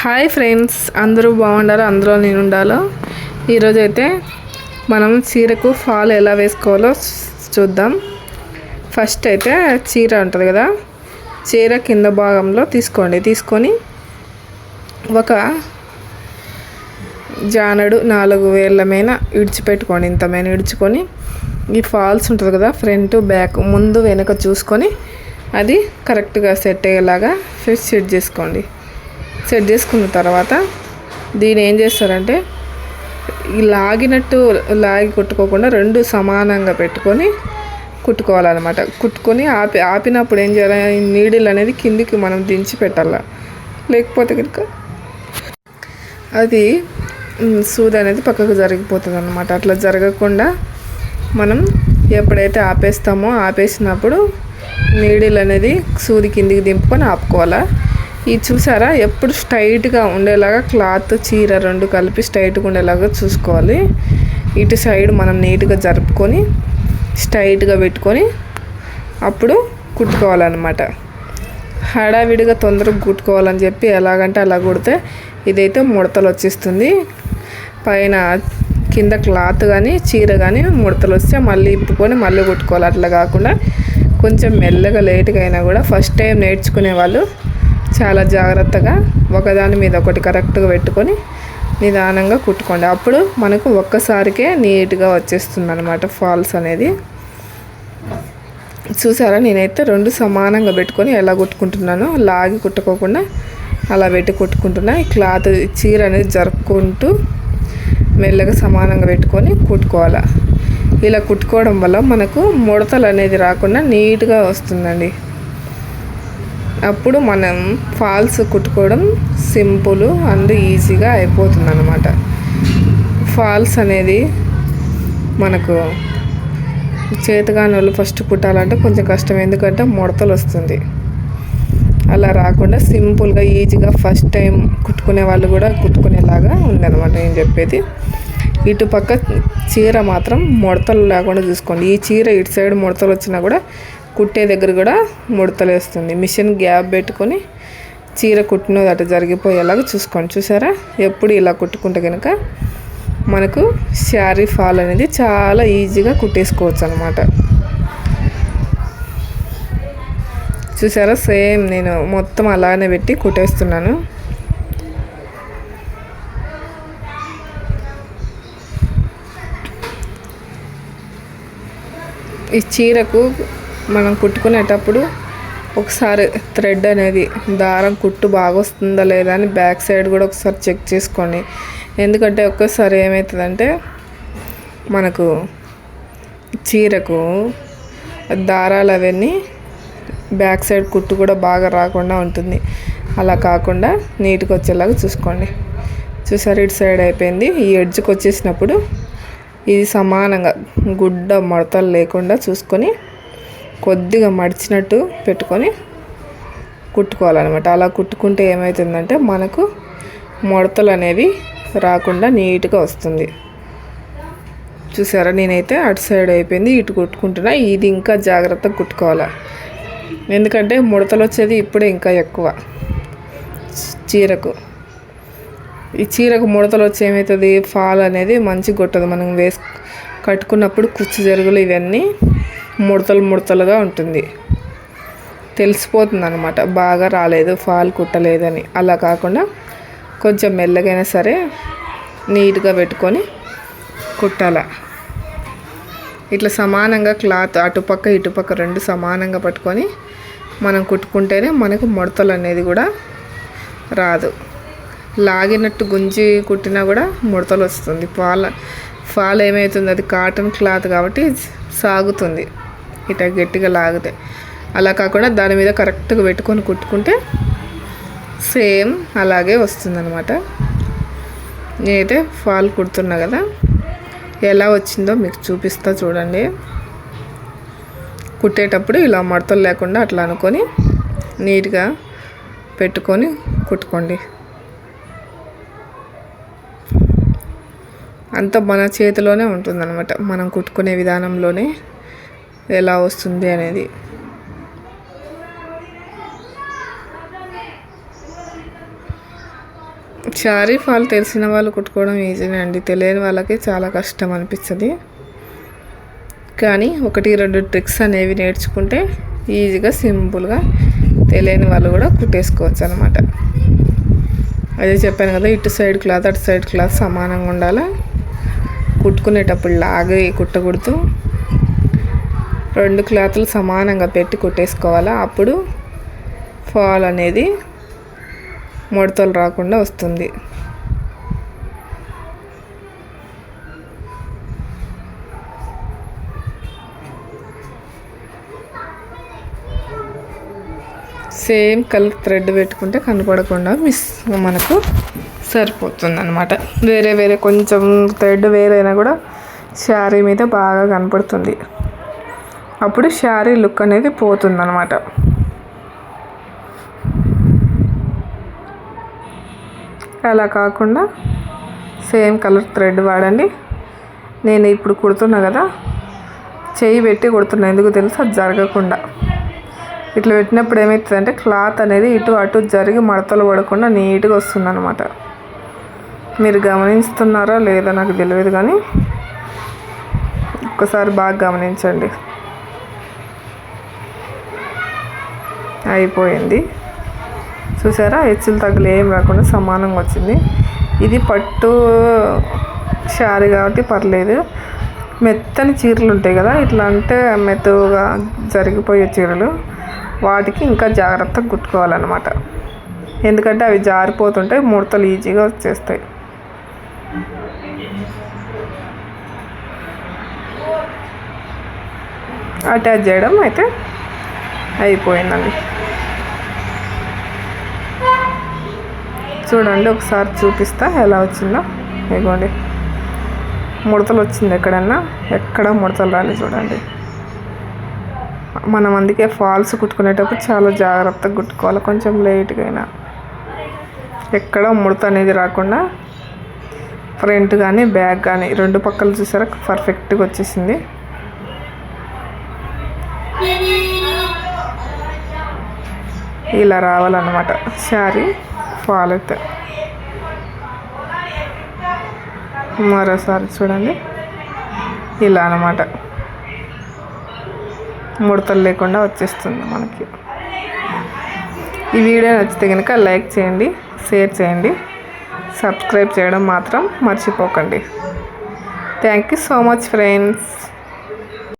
Hi friends అందరూ బాగుండాలో? అందులో నేను ఉండాలో ఈరోజు అయితే మనం చీరకు ఫాల్ ఎలా వేసుకోవాలో చూద్దాం. ఫస్ట్ అయితే చీర ఉంటుంది కదా? చీర కింద భాగంలో తీసుకోండి. తీసుకొని ఒక జానడు నాలుగు వేళ్ళ మీద ఇడిచిపెట్టుకోండి ఇంతమైన ఇడుచుకొని ఈ ఫాల్స్ ఉంటుంది కదా ఫ్రంట్ బ్యాక్ ముందు వెనుక చూసుకొని అది కరెక్ట్గా సెట్ అయ్యేలాగా ఫిట్ సెట్ చేసుకోండి. సెట్ చేసుకున్న తర్వాత దీని ఏం చేస్తారంటే ఈ లాగినట్టు లాగి కుట్టుకోకుండా రెండు సమానంగా పెట్టుకొని కుట్టుకోవాలన్నమాట. కుట్టుకొని ఆపి ఆపినప్పుడు ఏం చేయాలి? నీడిల్ అనేది కిందికి మనం దించి పెట్టాల? లేకపోతే కనుక అది సూది అనేది పక్కకు జరిగిపోతుంది అనమాట అట్లా జరగకుండా మనం ఎప్పుడైతే ఆపేస్తామో ఆపేసినప్పుడు నీడిల్ అనేది సూది కిందికి దింపుకొని ఆపుకోవాలా? ఇది చూసారా? ఎప్పుడు స్ట్రైట్గా ఉండేలాగా క్లాత్ చీర రెండు కలిపి స్ట్రైట్గా ఉండేలాగా చూసుకోవాలి. ఇటు సైడ్ మనం నీట్గా జరుపుకొని స్ట్రైట్గా పెట్టుకొని అప్పుడు కుట్టుకోవాలన్నమాట. హడావిడిగా తొందరగా కుట్టుకోవాలని చెప్పి ఎలాగంటే అలా కుడితే ఇదైతే ముడతలు వచ్చేస్తుంది. పైన కింద క్లాత్ కానీ చీర కానీ ముడతలు వస్తే మళ్ళీ ఇప్పుకొని మళ్ళీ కుట్టుకోవాలి. అట్లా కాకుండా కొంచెం మెల్లగా లేట్గా అయినా కూడా ఫస్ట్ టైం నేర్చుకునే వాళ్ళు చాలా జాగ్రత్తగా ఒకదాని మీద ఒకటి కరెక్ట్గా పెట్టుకొని నిదానంగా కుట్టుకోండి. అప్పుడు మనకు ఒక్కసారికే నీట్గా వచ్చేస్తుంది అనమాట ఫాల్స్ అనేది. చూసారా? నేనైతే రెండు సమానంగా పెట్టుకొని ఎలా కుట్టుకుంటున్నానో లాగి కుట్టుకోకుండా అలా పెట్టి కుట్టుకుంటున్నా. ఈ క్లాత్ చీర అనేది జరుపుకుంటూ మెల్లగా సమానంగా పెట్టుకొని కుట్టుకోవాలి. ఇలా కుట్టుకోవడం వల్ల మనకు ముడతలు అనేది రాకుండా నీట్గా వస్తుందండి. అప్పుడు మనం ఫాల్స్ కుట్టుకోవడం సింపుల్ అండ్ ఈజీగా అయిపోతుంది అనమాట ఫాల్స్ అనేది మనకు చేతగాని వాళ్ళు ఫస్ట్ కుట్టాలంటే కొంచెం కష్టం. ఎందుకంటే ముడతలు వస్తుంది. అలా రాకుండా సింపుల్గా ఈజీగా ఫస్ట్ టైం కుట్టుకునే వాళ్ళు కూడా కుట్టుకునేలాగా ఉందన్నమాట నేను చెప్పేది. ఇటు పక్క చీర మాత్రం ముడతలు లేకుండా చూసుకోండి. ఈ చీర ఇటు సైడ్ ముడతలు వచ్చినా కూడా కుట్టే దగ్గర కూడా ముడతలేస్తుంది. మిషన్ గ్యాప్ పెట్టుకొని చీర కుట్టినది అటు జరిగిపోయేలాగా చూసుకోండి. చూసారా? ఎప్పుడు ఇలా కుట్టుకుంటే కనుక మనకు శారీ ఫాల్ అనేది చాలా ఈజీగా కుట్టేసుకోవచ్చు అనమాట చూసారా? సేమ్ నేను మొత్తం అలానే పెట్టి కుట్టేస్తున్నాను. ఈ చీరకు మనం కుట్టుకునేటప్పుడు ఒకసారి థ్రెడ్ అనేది దారం కుట్టు బాగా వస్తుందా లేదా అని బ్యాక్ సైడ్ కూడా ఒకసారి చెక్ చేసుకోండి ఎందుకంటే ఒక్కసారి ఏమవుతుందంటే మనకు చీరకు దారాలు అవన్నీ బ్యాక్ సైడ్ కుట్టు కూడా బాగా రాకుండా ఉంటుంది. అలా కాకుండా నీట్గా వచ్చేలాగా చూసుకోండి. చూసారు ఇటు సైడ్ అయిపోయింది. ఈ ఎడ్జ్కి వచ్చేసినప్పుడు ఇది సమానంగా గుడ్డ మడతలు లేకుండా చూసుకొని కొద్దిగా మడిచినట్టు పెట్టుకొని కుట్టుకోవాలన్నమాట. అలా కుట్టుకుంటే ఏమవుతుందంటే మనకు ముడతలు అనేవి రాకుండా నీట్గా వస్తుంది. చూసారా? నేనైతే అటు సైడ్ అయిపోయింది ఇటు కుట్టుకుంటున్నా. ఇది ఇంకా జాగ్రత్తగా కుట్టుకోవాలి. ఎందుకంటే ముడతలు వచ్చేది ఇప్పుడే ఇంకా ఎక్కువ చీరకు. ఈ చీరకు ముడతలు వచ్చి ఏమవుతుంది ఫాల్ అనేది మంచి కొట్టదు. మనం వేసు కట్టుకున్నప్పుడు కుచ్చు జరుగులు ఇవన్నీ ముడతలు ముడతలుగా ఉంటుంది. తెలిసిపోతుంది అనమాట బాగా రాలేదు ఫాల్ కుట్టలేదని. అలా కాకుండా కొంచెం మెల్లగైనా సరే నీట్గా పెట్టుకొని కుట్టాల. ఇట్లా సమానంగా క్లాత్ అటుపక్క ఇటుపక్క రెండు సమానంగా పట్టుకొని మనం కుట్టుకుంటేనే మనకు ముడతలు అనేది కూడా రాదు. లాగినట్టు గుంజి కుట్టినా కూడా ముడతలు వస్తుంది. ఫాల్ ఫాల్ ఏమవుతుంది అది కాటన్ క్లాత్ కాబట్టి సాగుతుంది. ఇట్లా గట్టిగా లాగితే. అలా కాకుండా దాని మీద కరెక్ట్గా పెట్టుకొని కుట్టుకుంటే సేమ్ అలాగే వస్తుందన్నమాట. నేనైతే ఫాల్ కుడుతున్నా కదా ఎలా వచ్చిందో మీకు చూపిస్తా చూడండి. కుట్టేటప్పుడు ఇలా మడతలు లేకుండా అట్లా అనుకొని నీట్గా పెట్టుకొని కుట్టుకోండి. అంత మన చేతిలోనే ఉంటుందన్నమాట మనం కుట్టుకునే విధానంలోనే. ఎలా వస్తుంది అనేది. శారీ ఫాల్ తెలిసిన వాళ్ళు కుట్టుకోవడం ఈజీనే అండి. తెలియని వాళ్ళకి చాలా కష్టం అనిపిస్తుంది. కానీ ఒకటి రెండు ట్రిక్స్ అనేవి నేర్చుకుంటే ఈజీగా సింపుల్గా తెలియని వాళ్ళు కూడా కుట్టేసుకోవచ్చు అనమాట అదే చెప్పాను కదా ఇటు సైడ్ క్లాత్ అటు సైడ్ క్లాత్ సమానంగా ఉండాలి? కుట్టుకునేటప్పుడు లాగే కుట్టకూడదు. రెండు క్లాత్లు సమానంగా పెట్టి కుట్టేసుకోవాలా? అప్పుడు ఫాల్ అనేది ముడతలు రాకుండా వస్తుంది. సేమ్ కలర్ థ్రెడ్ పెట్టుకుంటే కనపడకుండా మిస్ మనకు సరిపోతుంది అనమాట వేరే వేరే కొంచెం థ్రెడ్ వేరైనా కూడా శారీ మీద బాగా కనపడుతుంది. అప్పుడు శారీ లుక్ అనేది పోతుందనమాట అలా కాకుండా సేమ్ కలర్ థ్రెడ్ వాడండి. నేను ఇప్పుడు కుడుతున్నా కదా చేయి పెట్టి కుడుతున్నా ఎందుకు తెలుసు? అది జరగకుండా. ఇట్లా పెట్టినప్పుడు ఏమవుతుందంటే క్లాత్ అనేది ఇటు అటు జరిగి మడతలు పడకుండా నీట్గా వస్తుంది అనమాట మీరు గమనిస్తున్నారా? లేదా? నాకు తెలియదు కానీ ఒక్కసారి బాగా గమనించండి. అయిపోయింది. చూసారా? హెచ్చులు తగ్గులు ఏం రాకుండా సమానంగా వచ్చింది. ఇది పట్టు శారీ కాబట్టి పర్లేదు. మెత్తని చీరలు ఉంటాయి కదా? ఇట్లా అంటే మెత్తగా జరిగిపోయే చీరలు. వాటికి ఇంకా జాగ్రత్తగా కుట్టుకోవాలన్నమాట. ఎందుకంటే అవి జారిపోతుంటే ముడతలు ఈజీగా వచ్చేస్తాయి. అటాచ్ చేయడం అయితే అయిపోయిందండి. చూడండి ఒకసారి చూపిస్తా ఎలా వచ్చిందో. ఇదిగోండి ముడతలు వచ్చింది ఎక్కడన్నా. ఎక్కడ ముడతలు రాలి చూడండి. మనం అందుకే ఫాల్స్ కుట్టుకునేటప్పుడు చాలా జాగ్రత్తగా కుట్టుకోవాలి. కొంచెం లేట్గా అయినా. ఎక్కడ ముడత అనేది రాకుండా ఫ్రంట్ కానీ బ్యాక్ కానీ రెండు పక్కలు చూసారా పర్ఫెక్ట్గా వచ్చేసింది. ఇలా రావాలన్నమాట. శారీ ఫాల్ అయితే మరోసారి చూడండి. ఇలా అనమాట ముడతలు లేకుండా వచ్చేస్తుంది మనకి. ఈ వీడియో నచ్చితే కనుక లైక్ చేయండి షేర్ చేయండి. సబ్స్క్రైబ్ చేయడం మాత్రం మర్చిపోకండి. Thank you so much friends.